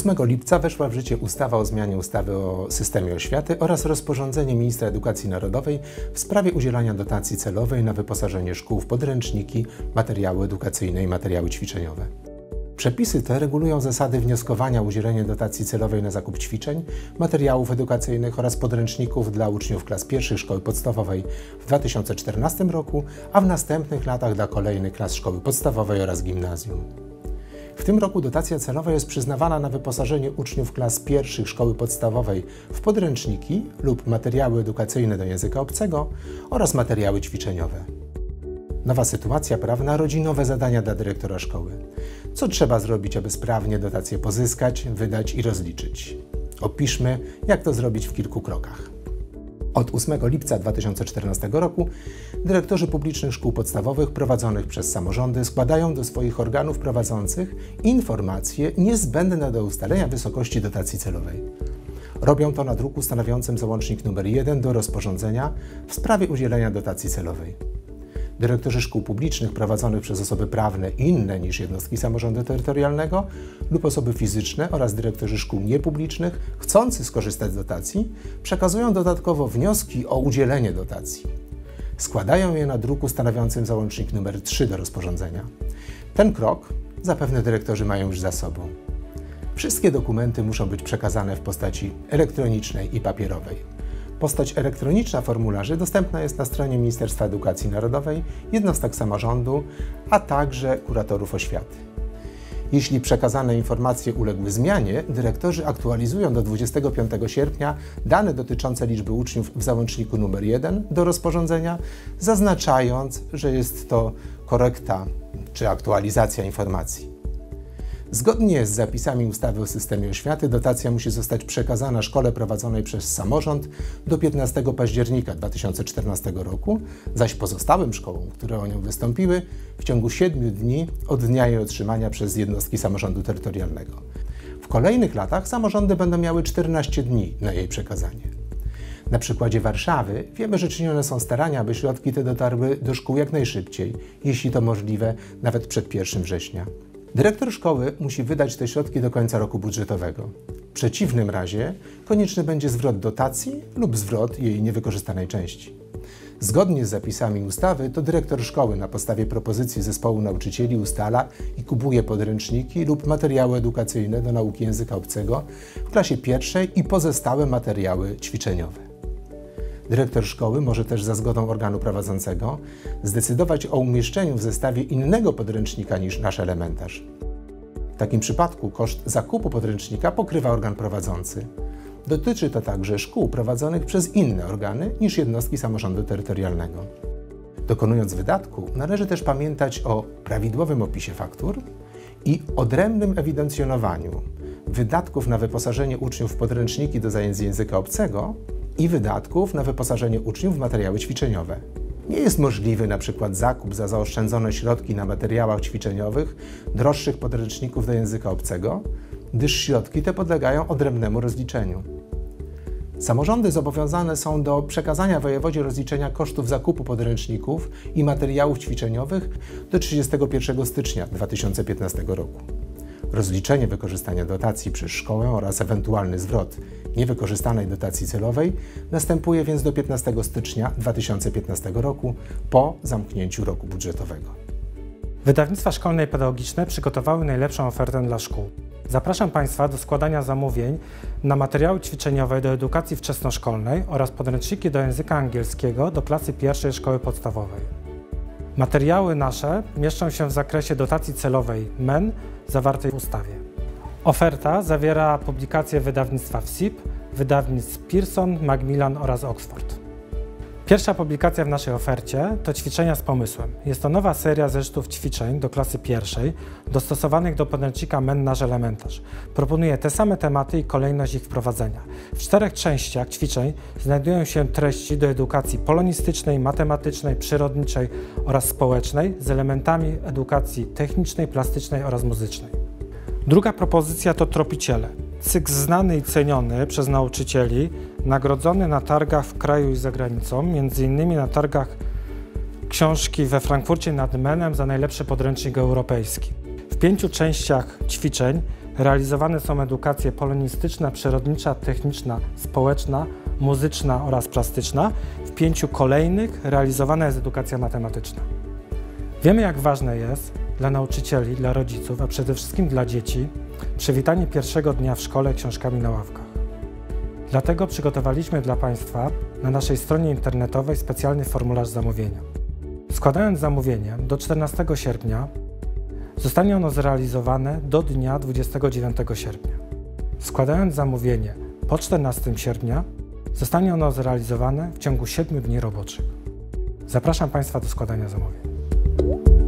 8 lipca weszła w życie ustawa o zmianie ustawy o systemie oświaty oraz rozporządzenie ministra edukacji narodowej w sprawie udzielania dotacji celowej na wyposażenie szkół w podręczniki, materiały edukacyjne i materiały ćwiczeniowe. Przepisy te regulują zasady wnioskowania o udzielenie dotacji celowej na zakup ćwiczeń, materiałów edukacyjnych oraz podręczników dla uczniów klas pierwszych szkoły podstawowej w 2014 roku, a w następnych latach dla kolejnych klas szkoły podstawowej oraz gimnazjum. W tym roku dotacja celowa jest przyznawana na wyposażenie uczniów klas pierwszych szkoły podstawowej w podręczniki lub materiały edukacyjne do języka obcego oraz materiały ćwiczeniowe. Nowa sytuacja prawna rodzi nowe zadania dla dyrektora szkoły. Co trzeba zrobić, aby sprawnie dotację pozyskać, wydać i rozliczyć? Opiszmy, jak to zrobić w kilku krokach. Od 8 lipca 2014 roku dyrektorzy publicznych szkół podstawowych prowadzonych przez samorządy składają do swoich organów prowadzących informacje niezbędne do ustalenia wysokości dotacji celowej. Robią to na druku stanowiącym załącznik nr 1 do rozporządzenia w sprawie udzielenia dotacji celowej. Dyrektorzy szkół publicznych prowadzonych przez osoby prawne inne niż jednostki samorządu terytorialnego lub osoby fizyczne oraz dyrektorzy szkół niepublicznych chcący skorzystać z dotacji przekazują dodatkowo wnioski o udzielenie dotacji. Składają je na druku stanowiącym załącznik nr 3 do rozporządzenia. Ten krok zapewne dyrektorzy mają już za sobą. Wszystkie dokumenty muszą być przekazane w postaci elektronicznej i papierowej. Postać elektroniczna formularzy dostępna jest na stronie Ministerstwa Edukacji Narodowej, jednostek samorządu, a także kuratorów oświaty. Jeśli przekazane informacje uległy zmianie, dyrektorzy aktualizują do 25 sierpnia dane dotyczące liczby uczniów w załączniku nr 1 do rozporządzenia, zaznaczając, że jest to korekta czy aktualizacja informacji. Zgodnie z zapisami ustawy o systemie oświaty dotacja musi zostać przekazana szkole prowadzonej przez samorząd do 15 października 2014 roku, zaś pozostałym szkołom, które o nią wystąpiły, w ciągu 7 dni od dnia jej otrzymania przez jednostki samorządu terytorialnego. W kolejnych latach samorządy będą miały 14 dni na jej przekazanie. Na przykładzie Warszawy wiemy, że czynione są starania, aby środki te dotarły do szkół jak najszybciej, jeśli to możliwe, nawet przed 1 września. Dyrektor szkoły musi wydać te środki do końca roku budżetowego. W przeciwnym razie konieczny będzie zwrot dotacji lub zwrot jej niewykorzystanej części. Zgodnie z zapisami ustawy, to dyrektor szkoły na podstawie propozycji zespołu nauczycieli ustala i kupuje podręczniki lub materiały edukacyjne do nauki języka obcego w klasie pierwszej i pozostałe materiały ćwiczeniowe. Dyrektor szkoły może też za zgodą organu prowadzącego zdecydować o umieszczeniu w zestawie innego podręcznika niż nasz elementarz. W takim przypadku koszt zakupu podręcznika pokrywa organ prowadzący. Dotyczy to także szkół prowadzonych przez inne organy niż jednostki samorządu terytorialnego. Dokonując wydatku, należy też pamiętać o prawidłowym opisie faktur i odrębnym ewidencjonowaniu wydatków na wyposażenie uczniów w podręczniki do zajęć języka obcego i wydatków na wyposażenie uczniów w materiały ćwiczeniowe. Nie jest możliwy na przykład zakup za zaoszczędzone środki na materiałach ćwiczeniowych droższych podręczników do języka obcego, gdyż środki te podlegają odrębnemu rozliczeniu. Samorządy zobowiązane są do przekazania wojewodzie rozliczenia kosztów zakupu podręczników i materiałów ćwiczeniowych do 31 stycznia 2015 roku. Rozliczenie wykorzystania dotacji przez szkołę oraz ewentualny zwrot niewykorzystanej dotacji celowej następuje więc do 15 stycznia 2015 roku po zamknięciu roku budżetowego. Wydawnictwa szkolne i pedagogiczne przygotowały najlepszą ofertę dla szkół. Zapraszam Państwa do składania zamówień na materiały ćwiczeniowe do edukacji wczesnoszkolnej oraz podręczniki do języka angielskiego do klasy pierwszej szkoły podstawowej. Materiały nasze mieszczą się w zakresie dotacji celowej MEN zawartej w ustawie. Oferta zawiera publikacje wydawnictwa WSIP, wydawnictw Pearson, Macmillan oraz Oxford. Pierwsza publikacja w naszej ofercie to ćwiczenia z pomysłem. Jest to nowa seria zeszytów ćwiczeń do klasy pierwszej, dostosowanych do podręcznika MEN nasz elementarz. Proponuje te same tematy i kolejność ich wprowadzenia. W czterech częściach ćwiczeń znajdują się treści do edukacji polonistycznej, matematycznej, przyrodniczej oraz społecznej z elementami edukacji technicznej, plastycznej oraz muzycznej. Druga propozycja to Tropiciele. Cykl znany i ceniony przez nauczycieli, nagrodzony na targach w kraju i za granicą, m.in. na targach książki we Frankfurcie nad Menem za najlepszy podręcznik europejski. W pięciu częściach ćwiczeń realizowane są edukacje polonistyczna, przyrodnicza, techniczna, społeczna, muzyczna oraz plastyczna. W pięciu kolejnych realizowana jest edukacja matematyczna. Wiemy, jak ważne jest dla nauczycieli, dla rodziców, a przede wszystkim dla dzieci przywitanie pierwszego dnia w szkole książkami na ławkach. Dlatego przygotowaliśmy dla Państwa na naszej stronie internetowej specjalny formularz zamówienia. Składając zamówienie do 14 sierpnia, zostanie ono zrealizowane do dnia 29 sierpnia. Składając zamówienie po 14 sierpnia, zostanie ono zrealizowane w ciągu 7 dni roboczych. Zapraszam Państwa do składania zamówień.